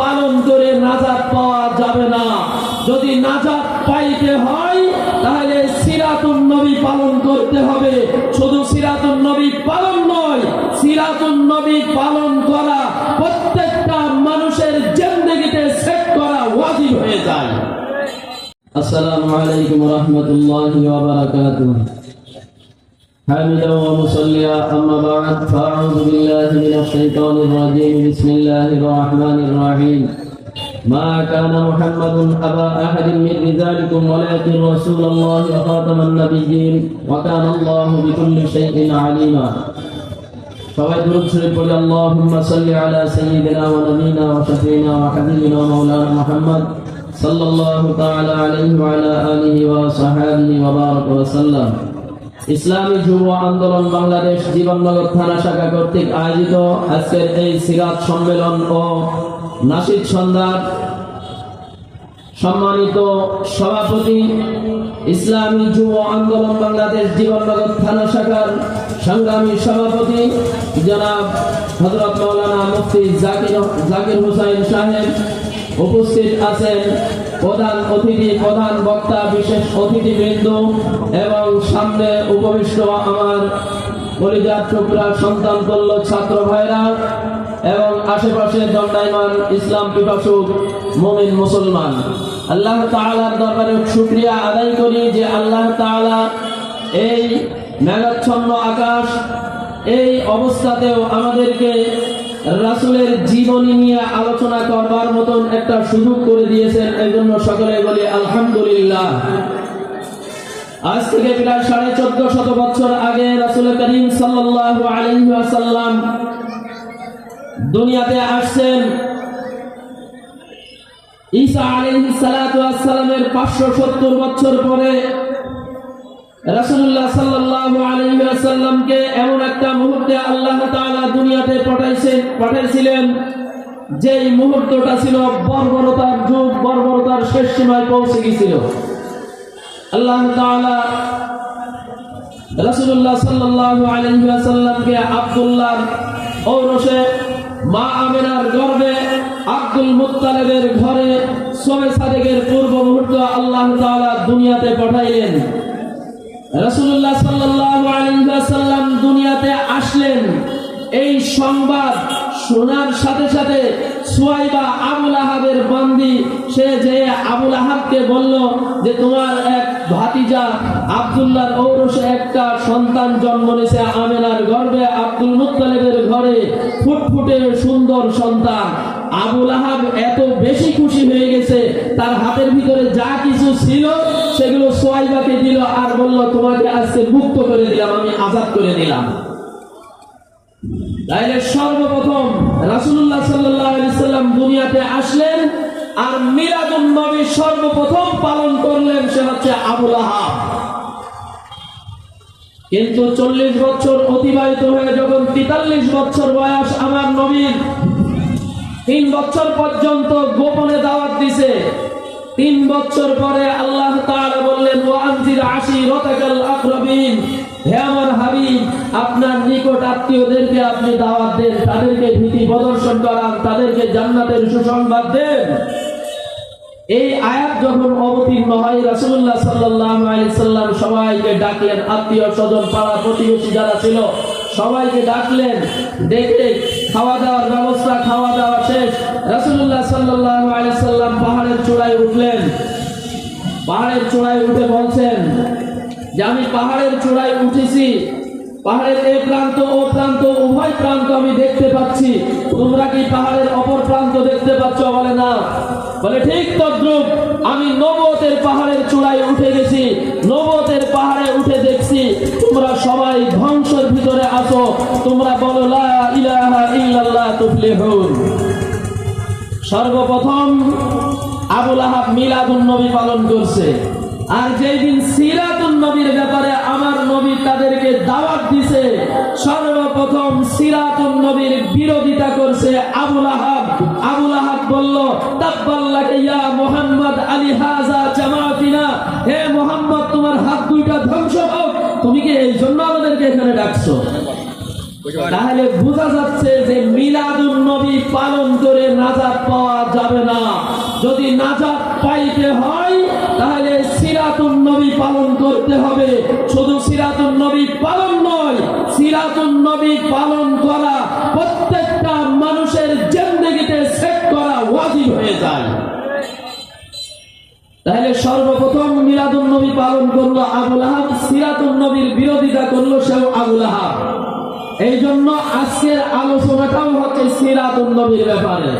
পালন করে নাজাত পাওয়া যাবে না। যদি নাজাত পাইতে হয়, তাহলে সিরাতুন নবী পালন করতে হবে। শুধু সিরাতুন নবী পালন নয়, সিরাতুন নবী পালন করা প্রত্যেকটা মানুষের জিন্দগিতে সেট করা ওয়াজিব হয়ে যায়। আসসালামু আলাইকুম রহমতুল্লাহ حامدا ومصليا أما بعد فأعوذ بالله من الشيطان الرجيم. بسم الله الرحمن الرحيم. ما كان محمد أبا أحد من رجالكم ولكن رسول الله وخاتم النبيين وكان الله بكل شيء عليما. فوجه قل اللهم صل على سيدنا ونبينا وشفينا وحبيبنا ومولانا محمد صلى الله تعالى عليه وعلى آله وصحبه وبارك وسلم. ইসলামী যুব আন্দোলন বাংলাদেশ জীবননগর থানা শাখা কর্তৃক আয়োজিত আজকের এই সিরাত সম্মেলন ও নাসিদ সন্ধ্যার সম্মানিত সভাপতি ইসলামী যুব আন্দোলন বাংলাদেশ জীবননগর থানা শাখার সংগ্রামী সভাপতি জনাব হজরত মৌলানা মুফতি জাকির জাকির হুসাইন সাহেব উপস্থিত আছেন। প্রধান অতিথি, প্রধান বক্তা, বিশেষ অতিথিবৃন্দ এবং সামনে উপবিষ্ট আমার কলিজার টুকরা সন্তান তুল্য ছাত্র ভাইরা এবং আশেপাশে দণ্ডায়মান ইসলাম পিপাসুক মুমিন মুসলমান। আল্লাহ তাআলার দরবারে শুকরিয়া আদায় করি যে আল্লাহ তাআলা এই মেঘাচ্ছন্ন আকাশ এই অবস্থাতেও আমাদেরকে রাসূলের জীবনী নিয়ে আলোচনা করবার মতন একটা সুযোগ করে দিয়েছেন এই জন্য সকলে বলি আলহামদুলিল্লাহ। আজ থেকে প্রায় সাড়ে চোদ্দ শত বছর আগে রাসুল করিম আলাইহি দুনিয়াতে আসছেন। ঈসা আলাইহিস সালাতু ওয়াসসালামের 570 বছর পরে আব্দুল্লাহ মা গর্ভে আব্দুল মুত্তালিবের ঘরে সাদেকের পূর্ব মুহূর্ত আল্লাহ তাআলা দুনিয়াতে পাঠাইলেন। আলাইহি ওয়াসাল্লাম দুনিয়াতে আসলেন। এই সংবাদ শোনার সাথে সাথে সুয়াইবা আবুল আহাবের বান্দি, সে যে আবুল আহাবকে বলল যে, তোমার এক ভাতিজা আব্দুল্লাহর ঔরসে একটা সন্তান জন্ম নিয়েছে আমেনার গর্ভে আব্দুল মুত্তালিবের ঘরে ফুটফুটে সুন্দর সন্তান। এত বেশি খুশি হয়ে গেছে, তার হাতের ভিতরে যা কিছু ছিল, সেগুলো সোয়াইবাকে দিল আর বলল, তোমাকে আজকে মুক্ত করে দিলাম, আমি আজাদ করে সর্বপ্রথম আলাইহি সাল্লাম দুনিয়াতে আসলেন আর মিলাদুন নবী সর্বপ্রথম পালন করলেন, সে হচ্ছে আবুল আহাব। কিন্তু চল্লিশ বছর অতিবাহিত হয়ে যখন তেতাল্লিশ বছর বয়স আমার নবীর তিন বছর পর্যন্ত গোপনে দাওয়াত দিছে। তিন বছর পরে আল্লাহ বললেন হে আমার আপনার নিকট আত্মীয়দেরকে আপনি দাওয়াত দেন, তাদেরকে ভীতি প্রদর্শন করান, তাদেরকে জান্নাতের সুসংবাদ দেন। এই আয়াত যখন অবতীর্ণ হয়, রাসূলুল্লাহ সাল্লাম সবাইকে ডাকলেন, আত্মীয় স্বজন, পাড়া প্রতিবেশী যারা ছিল, সবাইকে ডাকলেন ডেকে খাওয়া দাওয়ার ব্যবস্থা, খাওয়া দাওয়া শেষ রাসূলুল্লাহ সাল্লাল্লাহু আলাইহি সাল্লাম পাহাড়ের চূড়ায় উঠলেন। পাহাড়ের চূড়ায় উঠে বলছেন, যে আমি পাহাড়ের চূড়ায় উঠেছি। পাহাড়ের এই প্রান্ত, ও প্রান্ত, উভয় প্রান্ত আমি দেখতে পাচ্ছি। তোমরা কি পাহাড়ের অপর প্রান্ত দেখতে পাচ্ছ? বলে, না। বলে, ঠিক তদ্রুপ আমি নবতের পাহাড়ের চূড়ায় উঠে গেছি। নবতের পাহাড়ে উঠে দেখছি, তোমরা সবাই ধ্বংসের ভিতরে আছো। তোমরা বলো, লা ইলাহা ইল্লাল্লাহ তুফলিহুন। সর্বপ্রথম আবুল আহাব মিলাদুন নবী পালন করছে। আর যেই দিন সিরাতুন নবীর ব্যাপারে আমার নবী তাদেরকে দাওয়াত দিছে, সর্বপ্রথম সিরাতুন নবীর বিরোধিতা করছে আবুল আহাব। আবুল আহাব বলল, তাব্বাল্লাকে ইয়া মুহাম্মদ আলী হাজা জামাতিনা, হে মুহাম্মদ, তোমার হাত দুইটা ধ্বংস হোক, তুমি কি এই জন্য আমাদেরকে এখানে ডাকছো? তাহলে বোঝা যাচ্ছে যে মিলাদুন নবী পালন করে নাজাত পাওয়া যাবে না। যদি নাজাত পাইতে হয়, তাহলে সিরাতুন নবী পালন করতে হবে। শুধু সিরাতুন নবী পালন নয়, সিরাতুন নবী পালন করা প্রত্যেকটা মানুষের জিন্দগিতে সেট করা ওয়াজিব হয়ে যায়। তাহলে সর্বপ্রথম মিলাদুন নবী পালন করল আবুল আহাব, সিরাতুন নবীর বিরোধিতা করল সেও আবুল আহাব। এই জন্য আজকের আলোচনাটাও হচ্ছে সিরাতুন নবীর ব্যাপারে।